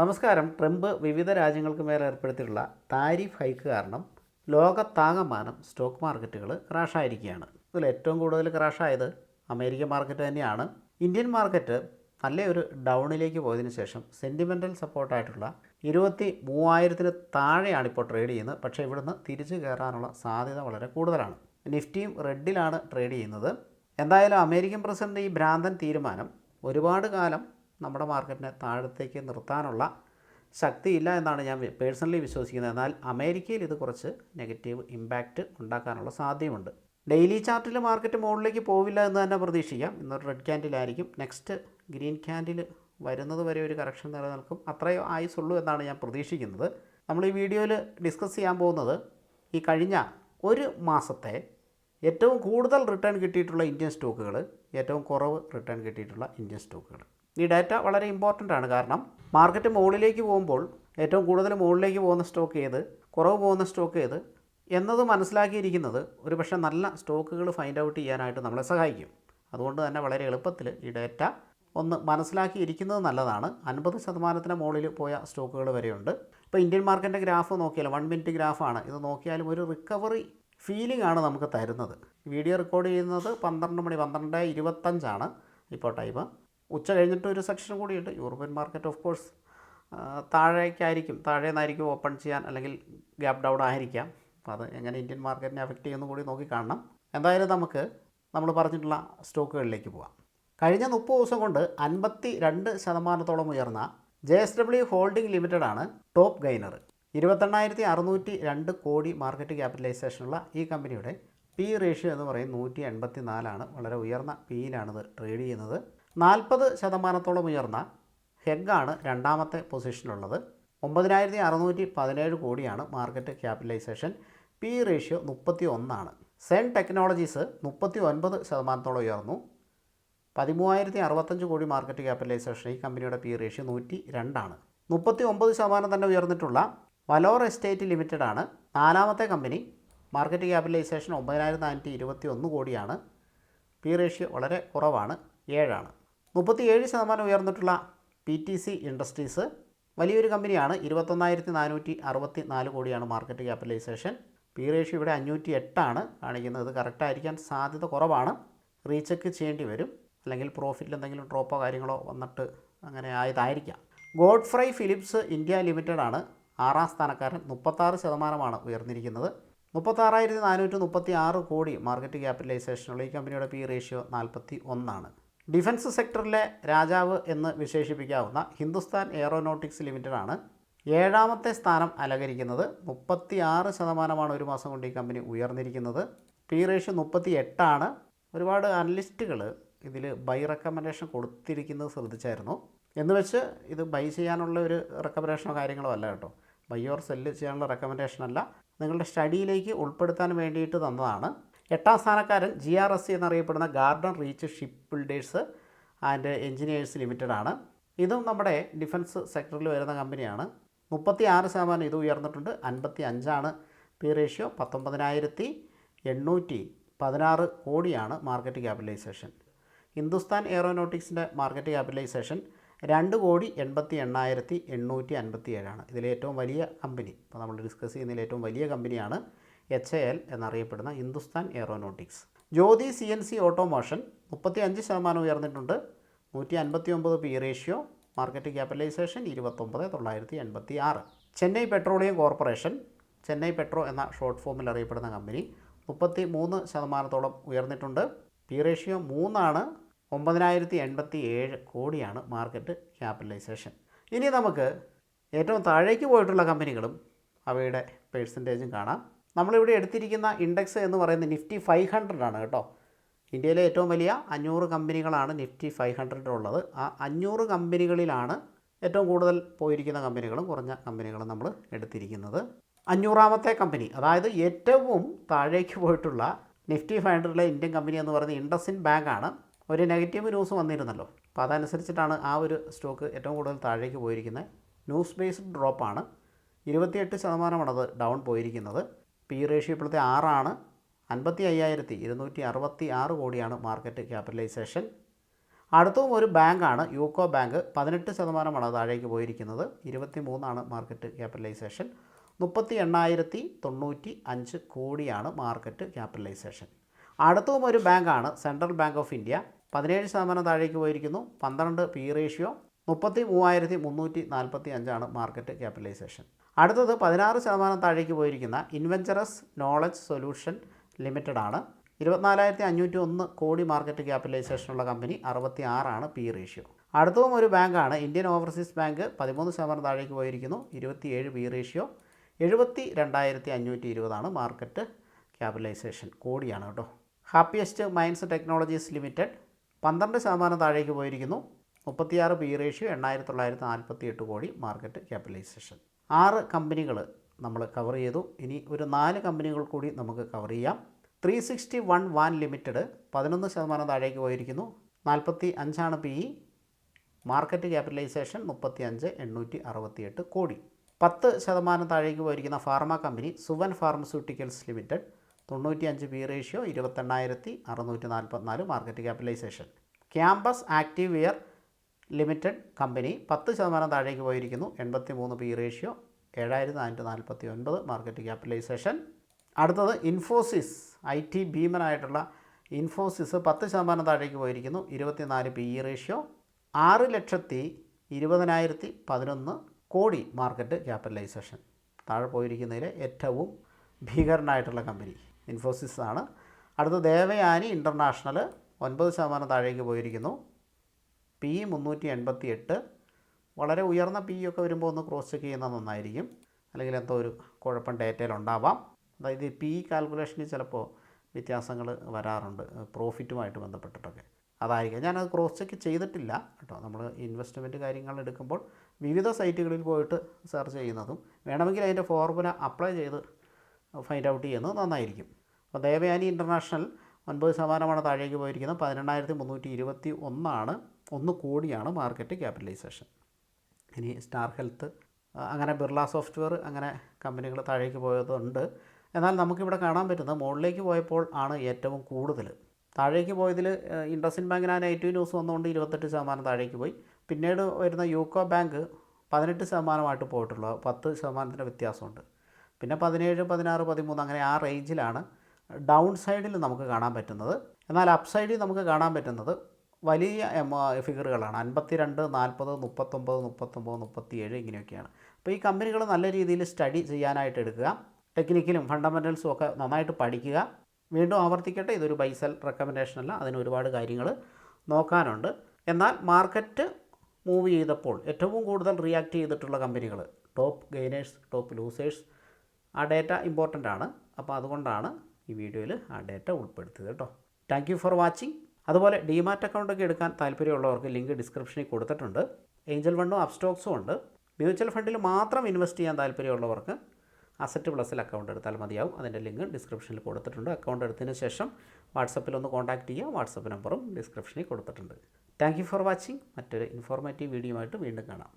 നമസ്കാരം. ട്രംപ് വിവിധ രാജ്യങ്ങൾക്ക് മേലെ ഏർപ്പെടുത്തിയിട്ടുള്ള താരിഫ് ഹൈക്ക് കാരണം ലോകത്താകമാനം സ്റ്റോക്ക് മാർക്കറ്റുകൾ ക്രാഷായിരിക്കുകയാണ്. ഇതിൽ ഏറ്റവും കൂടുതൽ ക്രാഷായത് അമേരിക്കൻ മാർക്കറ്റ് തന്നെയാണ്. ഇന്ത്യൻ മാർക്കറ്റ് നല്ലൊരു ഡൗണിലേക്ക് പോയതിനു ശേഷം സെന്റിമെന്റൽ സപ്പോർട്ടായിട്ടുള്ള ഇരുപത്തി മൂവായിരത്തിന് താഴെയാണ് ഇപ്പോൾ ട്രേഡ് ചെയ്യുന്നത്. പക്ഷേ ഇവിടുന്ന് തിരിച്ചു കയറാനുള്ള സാധ്യത വളരെ കൂടുതലാണ്. നിഫ്റ്റിയും റെഡിലാണ് ട്രേഡ് ചെയ്യുന്നത്. എന്തായാലും അമേരിക്കൻ പ്രസിഡന്റ് ഈ ഭ്രാന്തൻ തീരുമാനം ഒരുപാട് കാലം നമ്മുടെ മാർക്കറ്റിനെ താഴത്തേക്ക് നിർത്താനുള്ള ശക്തിയില്ല എന്നാണ് ഞാൻ പേഴ്സണലി വിശ്വസിക്കുന്നത്. എന്നാൽ അമേരിക്കയിൽ ഇത് കുറച്ച് നെഗറ്റീവ് ഇമ്പാക്റ്റ് ഉണ്ടാക്കാനുള്ള സാധ്യതയുണ്ട്. ഡെയിലി ചാർട്ടിൽ മാർക്കറ്റ് മുകളിലേക്ക് പോവില്ല എന്ന് തന്നെ പ്രതീക്ഷിക്കാം. ഇന്നൊരു റെഡ് ക്യാൻഡിലായിരിക്കും നെക്സ്റ്റ് ഗ്രീൻ ക്യാൻഡിൽ വരുന്നത് വരെ ഒരു കറക്ഷൻ നിലനിൽക്കും. അത്രയോ ആയുസുള്ളൂ എന്നാണ് ഞാൻ പ്രതീക്ഷിക്കുന്നത്. നമ്മൾ ഈ വീഡിയോയിൽ ഡിസ്കസ് ചെയ്യാൻ പോകുന്നത് ഈ കഴിഞ്ഞ ഒരു മാസത്തെ ഏറ്റവും കൂടുതൽ റിട്ടേൺ കിട്ടിയിട്ടുള്ള ഇന്ത്യൻ സ്റ്റോക്കുകൾ ഏറ്റവും കുറവ് റിട്ടേൺ കിട്ടിയിട്ടുള്ള ഇന്ത്യൻ സ്റ്റോക്കുകൾ ഈ ഡാറ്റ വളരെ ഇമ്പോർട്ടന്റ് ആണ്. കാരണം മാർക്കറ്റ് മുകളിലേക്ക് പോകുമ്പോൾ ഏറ്റവും കൂടുതൽ മുകളിലേക്ക് പോകുന്ന സ്റ്റോക്ക് ഏത്? കുറവ് പോകുന്ന സ്റ്റോക്ക് ഏത്? എന്നത് മനസ്സിലാക്കിയിരിക്കുന്നത് ഒരു പക്ഷേ നല്ല സ്റ്റോക്കുകൾ ഫൈൻഡ് ഔട്ട് ചെയ്യാനായിട്ട് നമ്മളെ സഹായിക്കും. അതുകൊണ്ട് തന്നെ വളരെ എളുപ്പത്തിൽ ഈ ഡാറ്റ ഒന്ന് മനസ്സിലാക്കിയിരിക്കുന്നത് നല്ലതാണ്. അൻപത് ശതമാനത്തിന് മുകളിൽ പോയ സ്റ്റോക്കുകൾ വരെയുണ്ട്. ഇപ്പോൾ ഇന്ത്യൻ മാർക്കറ്റിന്റെ ഗ്രാഫ് നോക്കിയാൽ വൺ മിനിറ്റ് ഗ്രാഫാണ് ഇത് നോക്കിയാലും ഒരു റിക്കവറി ഫീലിംഗ് ആണ് നമുക്ക് തരുന്നത്. വീഡിയോ റെക്കോർഡ് ചെയ്യുന്നത് പന്ത്രണ്ട് മണി പന്ത്രണ്ട് ഇരുപത്തഞ്ചാണ്. ഇപ്പോൾ ടൈം ഉച്ച കഴിഞ്ഞിട്ട് ഒരു സെക്ഷൻ കൂടിയുണ്ട്. യൂറോപ്യൻ മാർക്കറ്റ് ഓഫ് കോഴ്സ് താഴേക്കായിരിക്കും. താഴെ നിന്നായിരിക്കും ഓപ്പൺ ചെയ്യാൻ അല്ലെങ്കിൽ ഗ്യാപ് ഡൗൺ ആയിരിക്കാം. അപ്പോൾ അത് എങ്ങനെ ഇന്ത്യൻ മാർക്കറ്റിനെ അഫക്റ്റ് ചെയ്യുമെന്ന് കൂടി നോക്കി കാണണം. എന്തായാലും നമുക്ക് നമ്മൾ പറഞ്ഞിട്ടുള്ള സ്റ്റോക്കുകളിലേക്ക് പോവാം. കഴിഞ്ഞ മുപ്പത് ദിവസം കൊണ്ട് അൻപത്തി രണ്ട് ശതമാനത്തോളം ഉയർന്ന J S W holding limited ആണ് ടോപ്പ് ഗൈനർ. ഇരുപത്തെണ്ണായിരത്തി അറുന്നൂറ്റി രണ്ട് കോടി മാർക്കറ്റ് ക്യാപിറ്റലൈസേഷനുള്ള ഈ കമ്പനിയുടെ പി റേഷ്യോ എന്ന് പറയും നൂറ്റി എൺപത്തി നാലാണ് വളരെ ഉയർന്ന പിയിലാണിത് ട്രേഡ് ചെയ്യുന്നത്. നാൽപ്പത് ശതമാനത്തോളം ഉയർന്ന ഹെഗാണ് രണ്ടാമത്തെ പൊസിഷനിലുള്ളത്. ഒമ്പതിനായിരത്തി അറുന്നൂറ്റി പതിനേഴ് കോടിയാണ് മാർക്കറ്റ് ക്യാപിറ്റലൈസേഷൻ. പി റേഷ്യോ മുപ്പത്തി ഒന്നാണ് സെൻ ടെക്നോളജീസ് മുപ്പത്തി ഒൻപത് ശതമാനത്തോളം ഉയർന്നു. പതിമൂവായിരത്തി അറുപത്തഞ്ച് കോടി മാർക്കറ്റ് ക്യാപിറ്റലൈസേഷൻ ഈ കമ്പനിയുടെ പി റേഷ്യോ നൂറ്റി രണ്ടാണ് മുപ്പത്തി ഒമ്പത് ശതമാനം തന്നെ ഉയർന്നിട്ടുള്ള വലോർ എസ്റ്റേറ്റ് ലിമിറ്റഡ് ആണ് നാലാമത്തെ കമ്പനി. മാർക്കറ്റ് ക്യാപിറ്റലൈസേഷൻ ഒമ്പതിനായിരത്തി നാനൂറ്റി ഇരുപത്തി ഒന്ന് കോടിയാണ്. പി റേഷ്യോ വളരെ കുറവാണ്. ഏഴാണ്. മുപ്പത്തി ഏഴ് ശതമാനം ഉയർന്നിട്ടുള്ള പി ടി സി ഇൻഡസ്ട്രീസ് വലിയൊരു കമ്പനിയാണ്. ഇരുപത്തൊന്നായിരത്തി നാനൂറ്റി അറുപത്തി നാല് കോടിയാണ് മാർക്കറ്റ് ക്യാപിറ്റലൈസേഷൻ പി റേഷ്യോ ഇവിടെ അഞ്ഞൂറ്റി എട്ടാണ് കാണിക്കുന്നത് കറക്റ്റായിരിക്കാൻ സാധ്യത കുറവാണ്. റീചെക്ക് ചെയ്യേണ്ടി വരും. അല്ലെങ്കിൽ പ്രോഫിറ്റിൽ എന്തെങ്കിലും ഡ്രോപ്പോ കാര്യങ്ങളോ വന്നിട്ട് അങ്ങനെ ആയതായിരിക്കാം. ഗോഡ്ഫ്രൈ ഫിലിപ്സ് ഇന്ത്യ ലിമിറ്റഡ് ആണ്. ആറാം സ്ഥാനക്കാരൻ. മുപ്പത്താറ് ശതമാനമാണ് ഉയർന്നിരിക്കുന്നത്. മുപ്പത്താറായിരത്തി നാനൂറ്റി മുപ്പത്തി ആറ് കോടി മാർക്കറ്റ് ക്യാപിറ്റലൈസേഷനുള്ള ഈ കമ്പനിയുടെ പി റേഷ്യോ നാൽപ്പത്തി ഒന്നാണ് ഡിഫൻസ് സെക്ടറിലെ രാജാവ് എന്ന് വിശേഷിപ്പിക്കാവുന്ന ഹിന്ദുസ്ഥാൻ എയറോനോട്ടിക്സ് ലിമിറ്റഡ് ആണ് ഏഴാമത്തെ സ്ഥാനം അലങ്കരിക്കുന്നത് മുപ്പത്തി ആറ് ശതമാനമാണ് ഒരു മാസം കൊണ്ട് ഈ കമ്പനി ഉയർന്നിരിക്കുന്നത്. പി റേഷ്യോ മുപ്പത്തി എട്ടാണ് ഒരുപാട് അനലിസ്റ്റുകൾ ഇതിൽ ബൈ റെക്കമെൻഡേഷൻ കൊടുത്തിരിക്കുന്നത് ശ്രദ്ധിച്ചായിരുന്നു. എന്ന് വെച്ച് ഇത് ബൈ ചെയ്യാനുള്ള ഒരു റെക്കമെൻഡേഷനോ കാര്യങ്ങളോ അല്ല കേട്ടോ. ബൈ ഓർ സെല്ല് ചെയ്യാനുള്ള റെക്കമെൻഡേഷൻ അല്ല നിങ്ങളുടെ സ്റ്റഡിയിലേക്ക് ഉൾപ്പെടുത്താൻ വേണ്ടിയിട്ട് തന്നതാണ്. എട്ടാം സ്ഥാനക്കാരൻ ജി ആർ എസ് സി എന്നറിയപ്പെടുന്ന garden reach ship builders and engineers limited ആണ്. ഇതും നമ്മുടെ ഡിഫൻസ് സെക്ടറിൽ വരുന്ന കമ്പനിയാണ് മുപ്പത്തി ആറ് ശതമാനം ഇത് ഉയർന്നിട്ടുണ്ട്. അൻപത്തി അഞ്ചാണ് പി റേഷ്യോ പത്തൊമ്പതിനായിരത്തി എണ്ണൂറ്റി പതിനാറ് കോടിയാണ് മാർക്കറ്റ് ക്യാപിറ്റലൈസേഷൻ ഹിന്ദുസ്ഥാൻ എയറോനോട്ടിക്സിന്റെ മാർക്കറ്റ് ക്യാപിറ്റലൈസേഷൻ രണ്ട് കോടി എൺപത്തി എണ്ണായിരത്തി എണ്ണൂറ്റി അൻപത്തി ഏഴാണ് ഇതിലേറ്റവും വലിയ കമ്പനി ഇപ്പോൾ നമ്മൾ ഡിസ്കസ് ചെയ്യുന്നതിൽ ഏറ്റവും വലിയ കമ്പനിയാണ് എച്ച് എ എൽ എന്നറിയപ്പെടുന്ന Hindustan aeronautics. Jyoti C N C automation മുപ്പത്തി അഞ്ച് ശതമാനം ഉയർന്നിട്ടുണ്ട്. നൂറ്റി അൻപത്തി ഒമ്പത് പി റേഷ്യോ മാർക്കറ്റ് ക്യാപിറ്റലൈസേഷൻ ഇരുപത്തൊമ്പത് തൊള്ളായിരത്തി എൺപത്തി ആറ് Chennai petroleum corporation Chennai petro എന്ന ഷോർട്ട് ഫോമിൽ അറിയപ്പെടുന്ന കമ്പനി മുപ്പത്തി മൂന്ന് ശതമാനത്തോളം ഉയർന്നിട്ടുണ്ട്. പി റേഷ്യോ മൂന്നാണ് ഒമ്പതിനായിരത്തി എൺപത്തി ഏഴ് കോടിയാണ് മാർക്കറ്റ് ക്യാപിറ്റലൈസേഷൻ. ഇനി നമുക്ക് ഏറ്റവും താഴേക്ക് പോയിട്ടുള്ള കമ്പനികളും അവയുടെ പേഴ്സന്റേജും കാണാം. നമ്മളിവിടെ എടുത്തിരിക്കുന്ന ഇൻഡെക്സ് എന്ന് പറയുന്നത് നിഫ്റ്റി ഫൈവ് ഹൺഡ്രഡ് ആണ് കേട്ടോ. ഇന്ത്യയിലെ ഏറ്റവും വലിയ അഞ്ഞൂറ് കമ്പനികളാണ് നിഫ്റ്റി ഫൈവ് ഉള്ളത് ആ അഞ്ഞൂറ് കമ്പനികളിലാണ് ഏറ്റവും കൂടുതൽ പോയിരിക്കുന്ന കമ്പനികളും കുറഞ്ഞ കമ്പനികളും നമ്മൾ എടുത്തിരിക്കുന്നത്. അഞ്ഞൂറാമത്തെ കമ്പനി അതായത് ഏറ്റവും താഴേക്ക് പോയിട്ടുള്ള നിഫ്റ്റി ഫൈവ് ഹൺഡ്രഡിലെ ഇന്ത്യൻ കമ്പനി എന്ന് പറയുന്നത് ഇൻഡസിൻ ബാങ്ക് ആണ്. ഒരു നെഗറ്റീവ് ന്യൂസ് വന്നിരുന്നല്ലോ. അപ്പോൾ അതനുസരിച്ചിട്ടാണ് ആ ഒരു സ്റ്റോക്ക് ഏറ്റവും കൂടുതൽ താഴേക്ക് പോയിരിക്കുന്നത്. ന്യൂസ് ബേസ്ഡ് ഡ്രോപ്പാണ്. ഇരുപത്തിയെട്ട് ശതമാനമാണത് ഡൗൺ പോയിരിക്കുന്നത്. പി റേഷ്യോ ഇപ്പോഴത്തെ ആറാണ്. അൻപത്തി അയ്യായിരത്തി ഇരുന്നൂറ്റി അറുപത്തി ആറ് കോടിയാണ് മാർക്കറ്റ് ക്യാപിറ്റലൈസേഷൻ. അടുത്തും ഒരു ബാങ്കാണ്. യൂക്കോ ബാങ്ക് പതിനെട്ട് ശതമാനമാണ് താഴേക്ക് പോയിരിക്കുന്നത്. ഇരുപത്തി മൂന്നാണ് മാർക്കറ്റ് ക്യാപിറ്റലൈസേഷൻ. മുപ്പത്തി എണ്ണായിരത്തി തൊണ്ണൂറ്റി അഞ്ച് കോടിയാണ് മാർക്കറ്റ് ക്യാപിറ്റലൈസേഷൻ. അടുത്തും ഒരു ബാങ്കാണ്. Central bank of India. പതിനേഴ് ശതമാനം താഴേക്ക് പോയിരിക്കുന്നു. പന്ത്രണ്ട് പി റേഷ്യോ. മുപ്പത്തി മൂവായിരത്തി മുന്നൂറ്റി നാൽപ്പത്തി അഞ്ചാണ് മാർക്കറ്റ് ക്യാപിറ്റലൈസേഷൻ. അടുത്തത് പതിനാറ് ശതമാനം താഴേക്ക് പോയിരിക്കുന്ന ഇൻവെഞ്ചറസ് നോളജ് സൊല്യൂഷൻ ലിമിറ്റഡ് ആണ് ഇരുപത്തിനാലായിരത്തി അഞ്ഞൂറ്റി ഒന്ന് കോടി മാർക്കറ്റ് ക്യാപിറ്റലൈസേഷനുള്ള കമ്പനി അറുപത്തി ആറാണ് പി റേഷ്യോ അടുത്തതും ഒരു ബാങ്കാണ്. ഇന്ത്യൻ ഓവർസീസ് ബാങ്ക് പതിമൂന്ന് ശതമാനം താഴേക്ക് പോയിരിക്കുന്നു. ഇരുപത്തിയേഴ് പി റേഷ്യോ എഴുപത്തി രണ്ടായിരത്തി അഞ്ഞൂറ്റി ഇരുപതാണ് മാർക്കറ്റ് ക്യാപിറ്റലൈസേഷൻ കോടിയാണ് കേട്ടോ. ഹാപ്പിയസ്റ്റ് മൈൻസ് ടെക്നോളജീസ് ലിമിറ്റഡ് പന്ത്രണ്ട് ശതമാനം താഴേക്ക് പോയിരിക്കുന്നു. മുപ്പത്തിയാറ് പി റേഷ്യോ എണ്ണായിരത്തി തൊള്ളായിരത്തി നാൽപ്പത്തി എട്ട് കോടി മാർക്കറ്റ് ക്യാപിറ്റലൈസേഷൻ ആറ് കമ്പനികൾ നമ്മൾ കവർ ചെയ്തു. ഇനി ഒരു നാല് കമ്പനികൾ കൂടി നമുക്ക് കവർ ചെയ്യാം. ത്രീ സിക്സ്റ്റി വൺ വാൻ ലിമിറ്റഡ് പതിനൊന്ന് ശതമാനം താഴേക്ക് പോയിരിക്കുന്നു. നാൽപ്പത്തി അഞ്ചാണ് പി ഇ മാർക്കറ്റ് ക്യാപിറ്റലൈസേഷൻ മുപ്പത്തി അഞ്ച് എണ്ണൂറ്റി അറുപത്തിയെട്ട് കോടി. പത്ത് ശതമാനം താഴേക്ക് പോയിരിക്കുന്ന pharma company Suven pharmaceuticals limited തൊണ്ണൂറ്റി അഞ്ച് പി റേഷ്യോ ഇരുപത്തെണ്ണായിരത്തി അറുന്നൂറ്റി നാൽപ്പത്തിനാല് market capitalisation campus activewear limited company പത്ത് ശതമാനം താഴേക്ക് പോയിരിക്കുന്നു. എൺപത്തി മൂന്ന് പി റേഷ്യോ ഏഴായിരത്തി നാനൂറ്റി നാൽപ്പത്തി ഒൻപത് മാർക്കറ്റ് ക്യാപിറ്റലൈസേഷൻ. അടുത്തത് ഇൻഫോസിസ് ഐ ടി ഭീമനായിട്ടുള്ള ഇൻഫോസിസ് പത്ത് ശതമാനം താഴേക്ക് പോയിരിക്കുന്നു. ഇരുപത്തിനാല് പി ഇ റേഷ്യോ ആറ് ലക്ഷത്തി ഇരുപതിനായിരത്തി പതിനൊന്ന് കോടി മാർക്കറ്റ് ക്യാപിറ്റലൈസേഷൻ. താഴെ പോയിരിക്കുന്നതിലെ ഏറ്റവും ഭീകരനായിട്ടുള്ള കമ്പനി ഇൻഫോസിസ് ആണ് അടുത്ത ദേവയാനി ഇന്റർനാഷണൽ ഒൻപത് ശതമാനം താഴേക്ക് പോയിരിക്കുന്നു. പി മുന്നൂറ്റി എൺപത്തി എട്ട് വളരെ ഉയർന്ന പി ഒക്കെ വരുമ്പോൾ ഒന്ന് ക്രോസ് ചെക്ക് ചെയ്യുന്നത് നന്നായിരിക്കും. അല്ലെങ്കിൽ എന്തോ ഒരു കുഴപ്പം ഡേറ്റയിൽ ഉണ്ടാവാം. അതായത് പി കാൽക്കുലേഷനിൽ ചിലപ്പോൾ വ്യത്യാസങ്ങൾ വരാറുണ്ട്. പ്രോഫിറ്റുമായിട്ട് ബന്ധപ്പെട്ടിട്ടൊക്കെ. അതായിരിക്കും. ഞാനത് ക്രോസ് ചെക്ക് ചെയ്തിട്ടില്ല കേട്ടോ. നമ്മൾ ഇൻവെസ്റ്റ്മെന്റ് കാര്യങ്ങൾ എടുക്കുമ്പോൾ വിവിധ സൈറ്റുകളിൽ പോയിട്ട് സെർച്ച് ചെയ്യുന്നതും വേണമെങ്കിൽ അതിന്റെ ഫോർമുല അപ്ലൈ ചെയ്ത് ഫൈൻഡ് ഔട്ട് ചെയ്യുന്നത് നന്നായിരിക്കും. അപ്പോൾ ദേവയാനി ഇന്റർനാഷണൽ ഒൻപത് ശതമാനമാണ് താഴേക്ക് പോയിരിക്കുന്നത്. പതിനെണ്ണായിരത്തി മുന്നൂറ്റി ഇരുപത്തി ഒന്നാണ്. ഒന്ന് കൂടിയാണ് മാർക്കറ്റ് ക്യാപിറ്റലൈസേഷൻ. ഇനി സ്റ്റാർ ഹെൽത്ത് അങ്ങനെ ബിർള സോഫ്റ്റ്വെയർ അങ്ങനെ കമ്പനികൾ താഴേക്ക് പോയതുണ്ട്. എന്നാൽ നമുക്കിവിടെ കാണാൻ പറ്റുന്നത് മുകളിലേക്ക് പോയപ്പോൾ ആണ് ഏറ്റവും കൂടുതൽ. താഴേക്ക് പോയതിൽ ഇൻഡസിൻ ബാങ്കിന് ആ നെഗറ്റീവ് ന്യൂസ് വന്നുകൊണ്ട് ഇരുപത്തെട്ട് ശതമാനം താഴേക്ക് പോയി. പിന്നീട് വരുന്ന യൂക്കോ ബാങ്ക് പതിനെട്ട് ശതമാനമായിട്ട് പോയിട്ടുള്ളൂ. പത്ത് ശതമാനത്തിന്റെ വ്യത്യാസമുണ്ട്. പിന്നെ പതിനേഴ് പതിനാറ് പതിമൂന്ന് അങ്ങനെ ആ റേഞ്ചിലാണ് ഡൗൺ സൈഡിൽ നമുക്ക് കാണാൻ പറ്റുന്നത്. എന്നാൽ അപ്പ് സൈഡിൽ നമുക്ക് കാണാൻ പറ്റുന്നത് വലിയ ഫിഗറുകളാണ് അൻപത്തി രണ്ട് നാൽപ്പത് മുപ്പത്തൊമ്പത് മുപ്പത്തൊമ്പത് മുപ്പത്തിയേഴ് ഇങ്ങനെയൊക്കെയാണ്. അപ്പോൾ ഈ കമ്പനികൾ നല്ല രീതിയിൽ സ്റ്റഡി ചെയ്യാനായിട്ട് എടുക്കുക. ടെക്നിക്കലും ഫണ്ടമെന്റൽസും ഒക്കെ നന്നായിട്ട് പഠിക്കുക. വീണ്ടും ആവർത്തിക്കട്ടെ. ഇതൊരു ബൈസൽ റെക്കമെൻഡേഷൻ അല്ല. അതിന് ഒരുപാട് കാര്യങ്ങൾ നോക്കാനുണ്ട്. എന്നാൽ മാർക്കറ്റ് മൂവ് ചെയ്തപ്പോൾ ഏറ്റവും കൂടുതൽ റിയാക്ട് ചെയ്തിട്ടുള്ള കമ്പനികൾ ടോപ്പ് ഗെയിനേഴ്സ് ടോപ്പ് ലൂസേഴ്സ് ആ ഡേറ്റ ഇമ്പോർട്ടന്റ് ആണ്. അപ്പോൾ അതുകൊണ്ടാണ് ഈ വീഡിയോയിൽ ആ ഡേറ്റ ഉൾപ്പെടുത്തിയത് കേട്ടോ. താങ്ക് യു ഫോർ വാച്ചിങ് അതുപോലെ ഡിമാറ്റ് അക്കൗണ്ട് ഒക്കെ എടുക്കാൻ താല്പര്യമുള്ളവർക്ക് ലിങ്ക് ഡിസ്ക്രിപ്ഷനിൽ കൊടുത്തിട്ടുണ്ട്. ഏഞ്ചൽ ഫണ്ടും അപ്സ്റ്റോക്സും ഉണ്ട്. മ്യൂച്വൽ ഫണ്ടിൽ മാത്രം ഇൻവെസ്റ്റ് ചെയ്യാൻ താല്പര്യമുള്ളവർക്ക് അസറ്റ് പ്ലസിൽ അക്കൗണ്ട് എടുത്താൽ മതിയാവും. അതിന്റെ ലിങ്ക് ഡിസ്ക്രിപ്ഷനിൽ കൊടുത്തിട്ടുണ്ട്. അക്കൗണ്ട് എടുത്തതിന് ശേഷം വാട്സപ്പിൽ ഒന്ന് കോൺടാക്റ്റ് ചെയ്യുക. വാട്സപ്പ് നമ്പറും ഡിസ്ക്രിപ്ഷനിൽ കൊടുത്തിട്ടുണ്ട്. താങ്ക് ഫോർ വാച്ചിങ് മറ്റൊരു ഇൻഫോർമേറ്റീവ് വീഡിയോ ആയിട്ട് വീണ്ടും കാണാം.